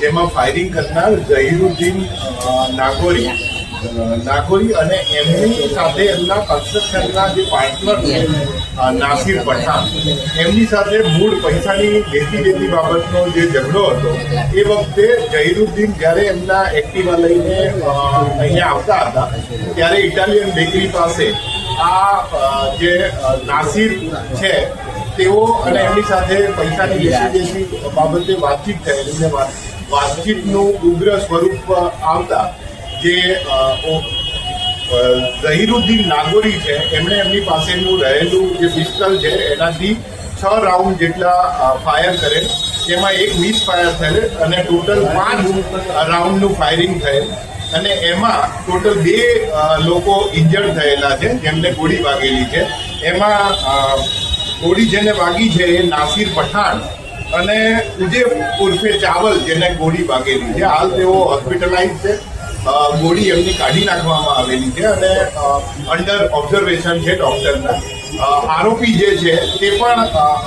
જેમાં ફાયરિંગ કરનાર ઝહીરુદ્દીન નાગોરી નાગોરી અને એમની સાથે એમના કન્સ્ટ્રક્શનના જે પાર્ટનર છે નાસિર પઠાણ, એમની સાથે મૂળ પૈસાની લેતી દેતી બાબતનો જે ઝઘડો હતો, એ વખતે ઝહીરુદ્દીન જ્યારે એમના એક્ટિવા લઈને અહીંયા આવતા હતા, ત્યારે ઇટાલિયન બેકરી પાસે આ જે નાસિર છે તેઓ અને એમની સાથે પૈસાની લેતી દેતી બાબતે વાતચીત થયેલી અને વાતચીતનું ઉગ્ર સ્વરૂપ આવતા જે ઝહીરુદ્દીન નાગોરી છે, એમણે એમની પાસેનું રહેલું જે પિસ્તલ છે, એનાથી છ રાઉન્ડ જેટલા ફાયર કરેલ. તેમાં એક મિસ ફાયર થયેલ અને ટોટલ પાંચ રાઉન્ડનું ફાયરિંગ થયેલ. અને એમાં ટોટલ બે લોકો ઇન્જર્ડ થયેલા છે, જેમને ગોળી વાગેલી છે. એમાં ગોળી જેને વાગી છે એ નાસિર પઠાણ અને ઉદય ઉર્ફે ચાવલ જેને ગોળી વાગેલી છે. હાલ તેઓ હોસ્પિટલાઇઝ છે. ગોળી એમની કાઢી નાખવામાં આવેલી છે અને અંડર ઓબ્ઝર્વેશન છે ડૉક્ટરના આરોપી જે છે તે પણ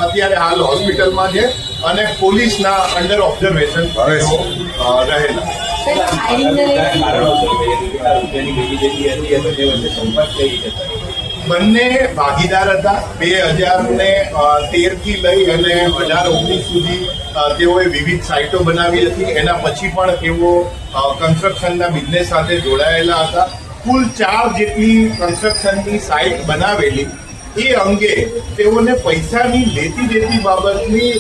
અત્યારે હાલ હોસ્પિટલમાં છે અને પોલીસના અંડર ઓબ્ઝર્વેશન રહેલા. લઈને બંને ભાગીદાર હતા. બે હજાર ને તેરથી લઈ અને હજાર ઓગણીસ સુધી તેઓએ વિવિધ સાઇટો બનાવી હતી. એના પછી પણ તેઓ કન્સ્ટ્રક્શનના બિઝનેસ સાથે જોડાયેલા હતા. કુલ ચાર જેટલી કન્સ્ટ્રક્શનની સાઇટ બનાવેલી. એ અંગે તેઓને પૈસાની લેતી દેતી બાબતની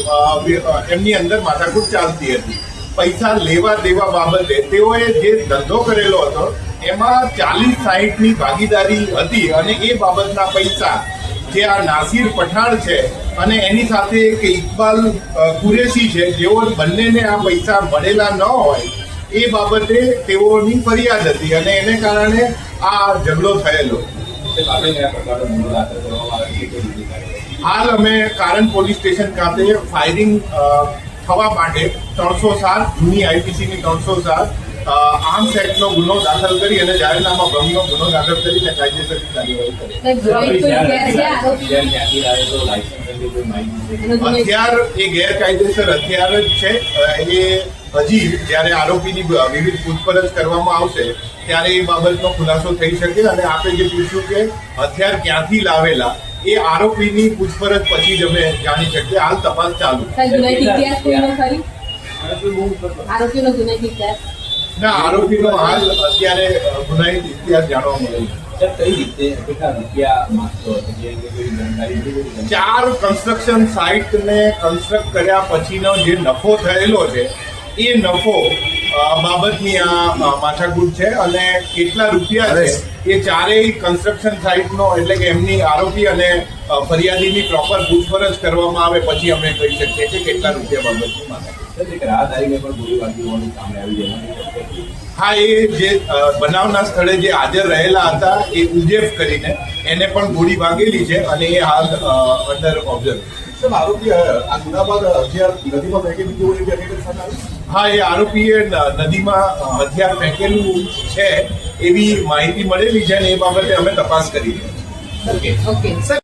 એમની અંદર માથાકૂટ ચાલતી હતી. પૈસા લેવા દેવા બાબતે તેઓએ જે ધંધો કરેલો હતો એમાં ચાલીસ સાહીઠની ભાગીદારી હતી અને એ બાબતના પૈસા જે આ નાસિર પઠાણ છે અને એની સાથે એક ઇકબાલ કુરેશી છે, જેઓ બંનેને આ પૈસા મળેલા ન હોય, એ બાબતે તેઓની ફરિયાદ હતી અને એને કારણે આ ઝઘડો થયેલો. હાલ અમે કારણ પોલીસ સ્ટેશન ખાતે ફાયરિંગ થવા માટે ત્રણસો સાત, જૂની આઈપીસીની ત્રણસો સાત આર્મ્સ એક્ટનો ગુનો દાખલ કરી અને જાહેરનામા ભંગનો ગુનો દાખલ કરીને કાયદેસરની કાર્યવાહી કરી. હથિયાર એ ગેરકાયદેસર હથિયાર જ છે. એ હજી જ્યારે આરોપીની વિવિધ પૂછપરછ કરવામાં આવશે ત્યારે એ બાબતનો ખુલાસો થઈ શકે અને આપે જે પૂછ્યું કે હથિયાર ક્યાંથી લાવેલા એ આરોપીની પૂછપરછ પછી જ અમે જાણી શકીએ. હાલ તપાસ ચાલુ. આરોપીનો ગુનો ઇતિહાસ? ના આરોપીનો હાલ અત્યારે ગુનાહિત ઇતિહાસ જાણવા મળે છે. કઈ રીતે કેટલા રૂપિયા માંગતો જે અંગે કોઈ જાણકારી નથી. ચાર કન્સ્ટ્રક્શન સાઇટને કન્સ્ટ્રક્ટ કર્યા પછીનો જે નફો થયેલો છે એ નફો બાબતની આ માથાકૂટ છે અને કેટલા રૂપિયા છે એ ચારેય કન્સ્ટ્રક્શન સાઇટનો એટલે કે એમની આરોપી અને ફરિયાદીની પ્રોપર પૂછપરછ કરવામાં આવે પછી અમે કહી શકીએ કે કેટલા રૂપિયા બાબતની છે. હા એ જે બનાવના સ્થળે જે હાજર રહેલા હતા એ ઉજેફ કરીને એને પણ ગોળી વાગેલી છે અને એ હાલ અંડર ઓબ્ઝર્વ? હા એ આરોપીએ નદીમાં હથિયાર ફેંકેલું છે એવી માહિતી મળેલી છે અને એ બાબતે અમે તપાસ કરી છે ઓકે